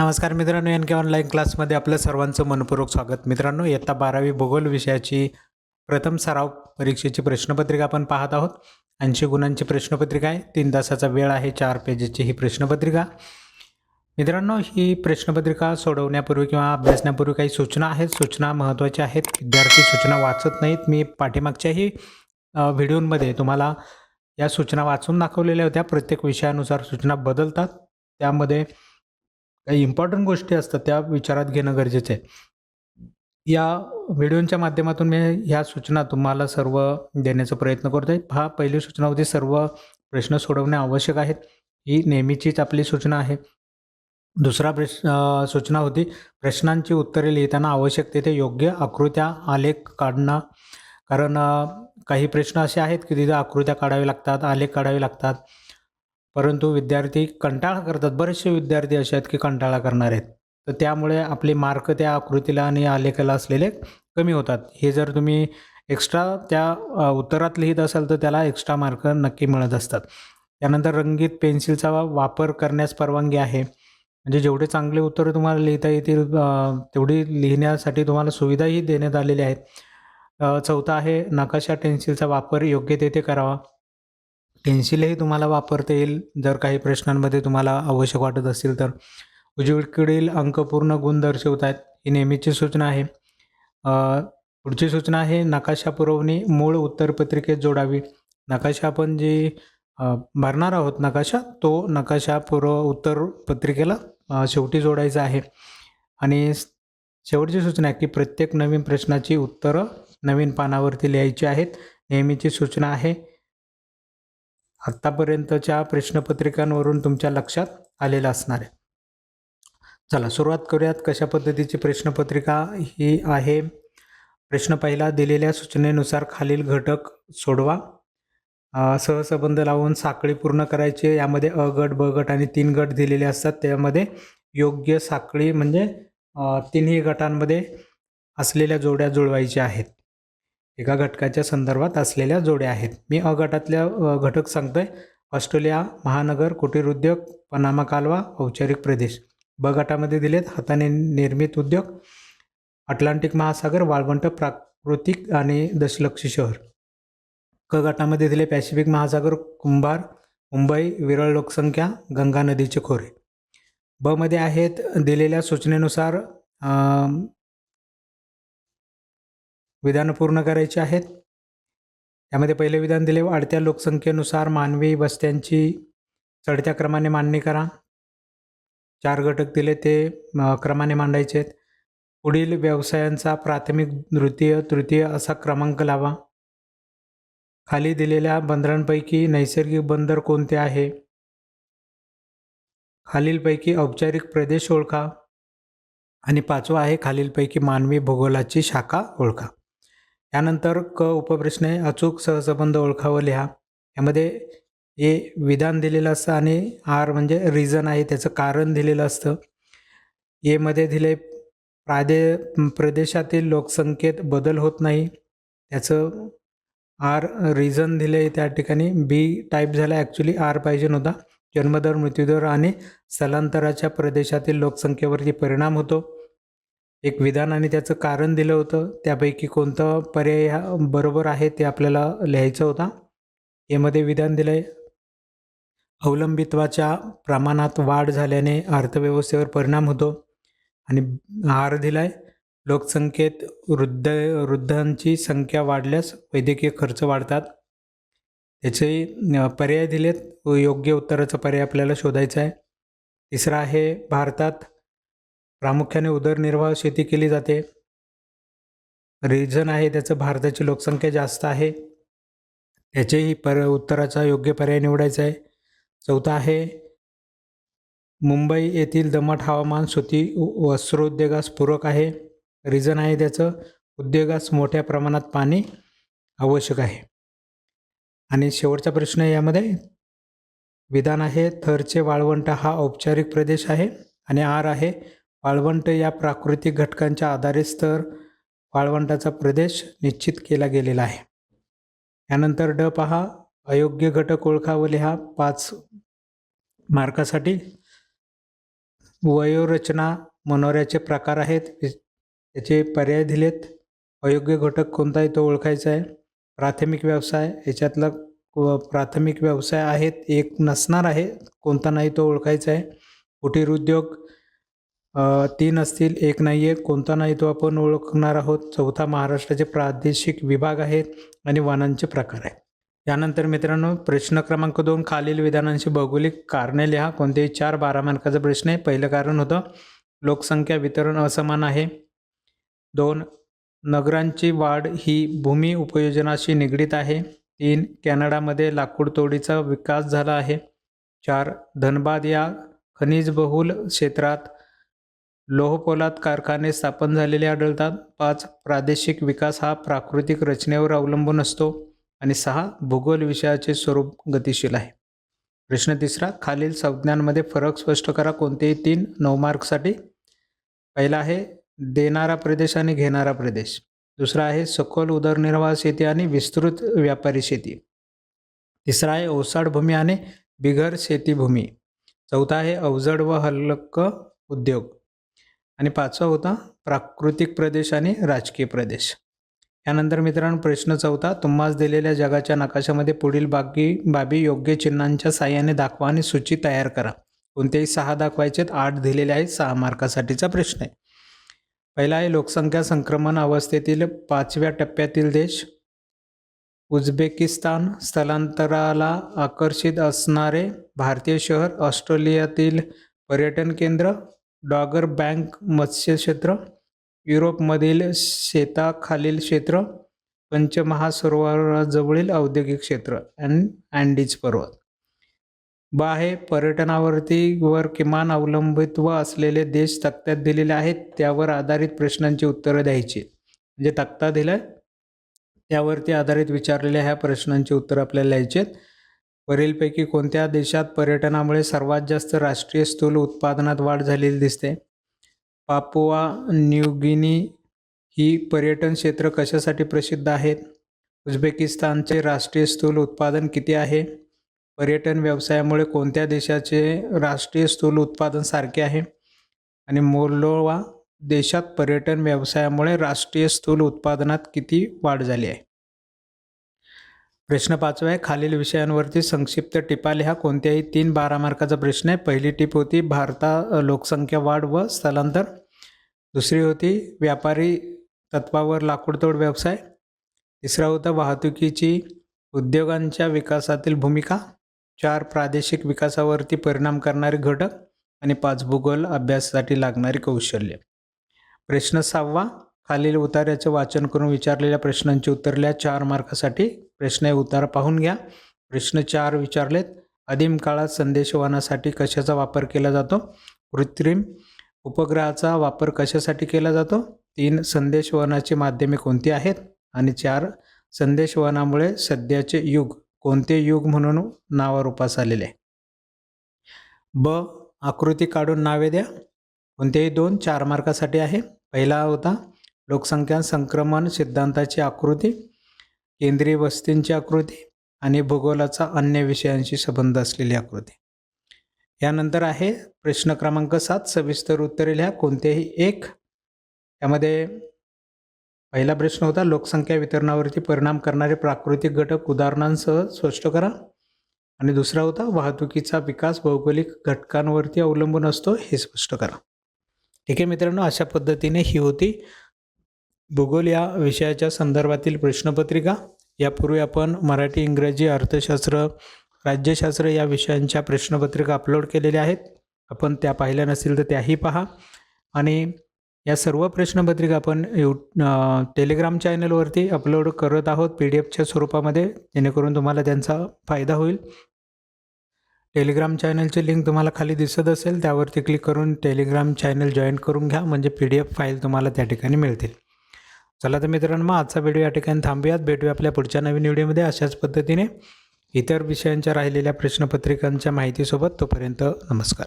नमस्कार मित्रांनो एन के ऑनलाईन क्लासमध्ये आपलं सर्वांचं मनपूर्वक स्वागत. मित्रांनो इयत्ता बारावी भूगोल विषयाची प्रथम सराव परीक्षेची प्रश्नपत्रिका आपण पाहत आहोत. ऐंशी गुणांची प्रश्नपत्रिका आहे. तीन तासाचा वेळ आहे. चार पेजेसची ही प्रश्नपत्रिका. मित्रांनो ही प्रश्नपत्रिका सोडवण्यापूर्वी किंवा अभ्यासण्यापूर्वी काही सूचना आहेत. सूचना महत्त्वाच्या आहेत. विद्यार्थी सूचना वाचत नाहीत. मी पाठीमागच्याही व्हिडिओमध्ये तुम्हाला या सूचना वाचून दाखवलेल्या होत्या. प्रत्येक विषयानुसार सूचना बदलतात. त्यामध्ये काही इम्पॉर्टंट गोष्टी असतात त्या विचारात घेणं गरजेचं आहे. या व्हिडिओच्या माध्यमातून मी ह्या सूचना तुम्हाला सर्व देण्याचा प्रयत्न करतो आहे हा पहिली सूचना होती सर्व प्रश्न सोडवणे आवश्यक आहेत. ही नेहमीचीच आपली सूचना आहे. दुसरा प्रश्न सूचना होती प्रश्नांची उत्तरे लिहिताना आवश्यक तिथे योग्य आकृत्या आलेख काढणं. कारण काही प्रश्न असे आहेत की तिथे आकृत्या काढाव्या लागतात आलेख काढावे लागतात. परंतु विद्यार्थी कंटाळा करतात. बरेचसे विद्यार्थी असे आहेत की कंटाळा करणार आहेत. तर त्यामुळे आपले मार्क त्या आकृतीला आणि आलेखाला असलेले कमी होतात. हे जर तुम्ही एक्स्ट्रा त्या उत्तरात लिहित असाल तर त्याला एक्स्ट्रा मार्क नक्की मिळत असतात. त्यानंतर रंगीत पेन्सिलचा वापर करण्यास परवानगी आहे. म्हणजे जेवढे चांगले उत्तर तुम्हाला लिहिता येतील तेवढी लिहिण्यासाठी तुम्हाला सुविधाही देण्यात आलेल्या आहेत. चौथा आहे नकाशा पेन्सिलचा वापर योग्य तेथे करावा. पेन्सिलही तुम्हाला वापरता येईल. जर काही प्रश्नांमध्ये तुम्हाला आवश्यक वाटत असेल तर. उजवीकडील अंक पूर्ण गुण दर्शवत आहेत ही नेहमीची सूचना आहे. पुढची सूचना आहे नकाशा पुरवणी मूळ उत्तरपत्रिकेत जोडावी. नकाशा आपण जे भरणार आहोत नकाशा तो नकाशा पुरव उत्तर पत्रिकेला शेवटी जोडायचा आहे. आणि शेवटची सूचना आहे की प्रत्येक नवीन प्रश्नाची उत्तरं नवीन पानावरती लिहायची आहेत. नेहमीची सूचना आहे. आत्तापर्यंतच्या प्रश्नपत्रिकांवरून तुमच्या लक्षात आलेलं असणार आहे. चला सुरुवात करूयात कशा पद्धतीची प्रश्नपत्रिका ही आहे. प्रश्न पहिला दिलेल्या सूचनेनुसार खालील घटक सोडवा. सहसंबंध लावून साखळी पूर्ण करायची यामध्ये अ गट ब गट आणि तीन गट दिलेले असतात. त्यामध्ये योग्य साखळी म्हणजे तिन्ही गटांमध्ये असलेल्या जोड्या जुळवायच्या आहेत. एका घटकाच्या संदर्भात असलेल्या जोड्या आहेत. मी अ गटातल्या घटक सांगतोय. ऑस्ट्रेलिया महानगर कुटीर उद्योग पनामा कालवा औपचारिक प्रदेश. ब गटामध्ये दिलेत हाताने निर्मित उद्योग अटलांटिक महासागर वाळवंट प्राकृतिक आणि दशलक्षी शहर. क गटामध्ये दिले पॅसिफिक महासागर कुंभार मुंबई विरळ लोकसंख्या गंगा नदीचे खोरे. ब मध्ये आहेत दिलेल्या सूचनेनुसार विधानं पूर्ण करायची आहेत. यामध्ये पहिले विधान दिले वाढत्या लोकसंख्येनुसार मानवी वस्त्यांची चढत्या क्रमाने मांडणी करा. चार घटक दिले ते क्रमाने मांडायचे आहेत. पुढील व्यवसायांचा प्राथमिक द्वितीय तृतीय असा क्रमांक लावा. खाली दिलेल्या बंदरांपैकी नैसर्गिक बंदर कोणते आहे? खालीलपैकी औपचारिक प्रदेश ओळखा. आणि पाचवा आहे खालीलपैकी मानवी भूगोलाची शाखा ओळखा. यानंतर क उपप्रश्ने अचूक सहसंबंध ओळखावं लिहा. यामध्ये ए विधान दिलेलं असतं आणि आर म्हणजे रिझन आहे त्याचं कारण दिलेलं असतं. एमध्ये दिले प्रादे प्रदेशातील लोकसंख्येत बदल होत नाही. त्याचं आर रिझन दिले त्या ठिकाणी. बी टाईप झाला ॲक्च्युली आर पाहिजे नव्हता. जन्मदर मृत्यूदर आणि स्थलांतराच्या प्रदेशातील लोकसंख्येवरती परिणाम होतो. एक विधान आणि त्याचं कारण दिलं होतं. त्यापैकी कोणतं पर्याय हा बरोबर आहे ते आपल्याला लिहायचं होता. यामध्ये विधान दिलं आहे अवलंबित्वाच्या प्रमाणात वाढ झाल्याने अर्थव्यवस्थेवर परिणाम होतो. आणि आर दिलाय लोकसंख्येत वृद्ध वृद्धांची संख्या वाढल्यास वैद्यकीय खर्च वाढतात. याचे पर्याय दिलेत व योग्य उत्तराचा पर्याय आपल्याला शोधायचा आहे. तिसरा आहे भारतात प्रामुख्याने उदरनिर्वाह शेती केली जाते. रिझन आहे त्याचं भारताची लोकसंख्या जास्त आहे. त्याचेही पर उत्तराचा योग्य पर्याय निवडायचा आहे. चौथा आहे मुंबई येथील दमट हवामान सुती व- वस्त्रोद्योगास पूरक आहे. रिझन आहे त्याचं उद्योगास मोठ्या प्रमाणात पाणी आवश्यक आहे. आणि शेवटचा प्रश्न यामध्ये विधान आहे थरचे वाळवंट हा औपचारिक प्रदेश आहे. आणि आर आहे वाळवंट या प्राकृतिक घटकांच्या आधारे स्तर वाळवंटाचा प्रदेश निश्चित केला गेलेला आहे. यानंतर ड पहा अयोग्य घटक ओळखा व लिहा पाच मार्कासाठी. वयोरचना मनोऱ्याचे प्रकार आहेत याचे पर्याय दिलेत. अयोग्य घटक कोणता आहे तो ओळखायचा आहे. प्राथमिक व्यवसाय याच्यातला प्राथमिक व्यवसाय आहेत एक नसणार आहे कोणता नाही तो ओळखायचा आहे. कुटीर उद्योग तीन असतील एक नाही आहे कोणता नाही तो आपण ओळखणार आहोत. चौथा महाराष्ट्राचे प्रादेशिक विभाग आहेत आणि वनांचे प्रकार आहेत. यानंतर मित्रांनो प्रश्न क्रमांक दोन खालील विधानांची भौगोलिक कारणे लिहा. कोणतेही चार बारा मार्काचा प्रश्न आहे पहिलं कारण होतं लोकसंख्या वितरण असमान आहे. दोन नगरांची वाढ ही भूमी उपयोजनाशी निगडीत आहे. तीन कॅनडामध्ये लाकूडतोडीचा विकास झाला आहे. चार धनबाद या खनिजबहुल क्षेत्रात लोहपोलाद कारखाने स्थापन झालेले आढळतात. पाच प्रादेशिक विकास हा प्राकृतिक रचनेवर अवलंबून असतो आणि सहा भूगोल विषयाचे स्वरूप गतिशील आहे. प्रश्न तिसरा खालील संज्ञांमध्ये फरक स्पष्ट करा. कोणतेही तीन नऊ मार्कसाठी पहिला आहे देणारा प्रदेश आणि घेणारा प्रदेश. दुसरा आहे सखोल उदरनिर्वाह शेती आणि विस्तृत व्यापारी शेती. तिसरा आहे ओसाड भूमी आणि बिगर शेतीभूमी चौथा आहे अवजड व हल्लक उद्योग. आणि पाचवा होता प्राकृतिक प्रदेश आणि राजकीय प्रदेश. यानंतर मित्रांनो प्रश्न चौथा तुम्हाला दिलेल्या जगाच्या नकाशामध्ये पुढील बाकी बाबी योग्य चिन्हांच्या साह्याने दाखवा आणि सूची तयार करा. कोणतेही सहा दाखवायचेत आठ दिलेले आहेत सहा मार्कासाठीचा प्रश्न आहे. पहिला आहे लोकसंख्या संक्रमण अवस्थेतील पाचव्या टप्प्यातील देश. उझबेकिस्तान स्थलांतराला आकर्षित असणारे भारतीय शहर ऑस्ट्रेलियातील पर्यटन केंद्र. डॉगर बँक मत्स्य क्षेत्र युरोपमधील शेताखालील क्षेत्र पंचमहासरोवराजवळील औद्योगिक क्षेत्र अँड अँडीज पर्वत. बा हे पर्यटनावरती वर किमान अवलंबित्व असलेले देश तक्त्यात दिलेले आहेत त्यावर आधारित प्रश्नांची उत्तरं द्यायची. म्हणजे तक्ता दिलाय त्यावरती आधारित विचारलेल्या ह्या प्रश्नांची उत्तरं आपल्याला लिहायची आहेत. वरीलपैकी कोणत्या देशात पर्यटनामुळे सर्वात जास्त राष्ट्रीय स्थूल उत्पादनात वाढ झालेली दिसते? पापुआ न्यूगिनी ही पर्यटन क्षेत्र कशासाठी प्रसिद्ध आहेत? उझबेकिस्तानचे राष्ट्रीय स्थूल उत्पादन किती आहे? पर्यटन व्यवसायामुळे कोणत्या देशाचे राष्ट्रीय स्थूल उत्पादन सारखे आहे? आणि मोल्डोवा देशात पर्यटन व्यवसायामुळे राष्ट्रीय स्थूल उत्पादनात किती वाढ झाली आहे? प्रश्न पाचवा आहे खालील विषयांवरती संक्षिप्त टिपा लिहा. कोणत्याही तीन बारा मार्काचा प्रश्न आहे. पहिली टिप होती भारता लोकसंख्या वाढ व स्थलांतर. दुसरी होती व्यापारी तत्वावर लाकूडतोड व्यवसाय. तिसरा होता वाहतुकीची उद्योगांच्या विकासातील भूमिका. चार प्रादेशिक विकासावरती परिणाम करणारे घटक. आणि पाच भूगोल अभ्यासासाठी लागणारी कौशल्य. प्रश्न सहावा खालील उतार्याचे वाचन करून विचारलेल्या प्रश्नांची उत्तरल्या चार मार्कासाठी प्रश्न हे पाहून घ्या. प्रश्न चार विचारलेत. आदिम काळात संदेशवानासाठी कशाचा वापर केला जातो? कृत्रिम उपग्रहाचा वापर कशासाठी केला जातो? तीन संदेशवहनाची माध्यमे कोणती आहेत? आणि चार संदेशवहनामुळे सध्याचे युग कोणते युग म्हणून नावारूपास आलेले? आहे ब आकृती काढून नावे द्या. कोणतेही दोन चार मार्कासाठी आहे. पहिला होता लोकसंख्या संक्रमण सिद्धांताची आकृती. केंद्रीय वस्तींची आकृती आणि भूगोलाचा अन्य विषयांशी संबंध असलेली आकृती. यानंतर आहे प्रश्न क्रमांक सात सविस्तर उत्तरे लिहा. कोणतेही एक यामध्ये पहिला प्रश्न होता लोकसंख्या वितरणावरती परिणाम करणारे प्राकृतिक घटक उदाहरणांसह स्पष्ट करा. आणि दुसरा होता वाहतुकीचा विकास भौगोलिक घटकांवरती अवलंबून असतो हे स्पष्ट करा. ठीक आहे मित्रांनो अशा पद्धतीने ही होती. भूगोल या विषयाच्या संदर्भातील प्रश्नपत्रिका. यापूर्वी आपण मराठी इंग्रजी अर्थशास्त्र राज्यशास्त्र या विषयांच्या प्रश्नपत्रिका अपलोड केलेल्या आहेत. आपण त्या पाहिल्या नसतील तर त्याही पहा. आणि या सर्व प्रश्नपत्रिका आपण यू टेलिग्राम चॅनलवरती अपलोड करत आहोत पी डी एफच्या स्वरूपामध्ये. जेणेकरून तुम्हाला त्यांचा फायदा होईल. टेलिग्राम चॅनलची लिंक तुम्हाला खाली दिसत असेल. त्यावरती क्लिक करून टेलिग्राम चॅनल जॉईन करून घ्या. म्हणजे पी डी एफ फाईल तुम्हाला त्या ठिकाणी मिळतील. चला तर मित्रांनो मग आजचा व्हिडिओ या ठिकाणी थांबूयात. भेटूया आपल्या पुढच्या नवीन व्हिडिओमध्ये. अशाच पद्धतीने इतर विषयांच्या राहिलेल्या प्रश्नपत्रिकांच्या माहितीसोबत तोपर्यंत नमस्कार.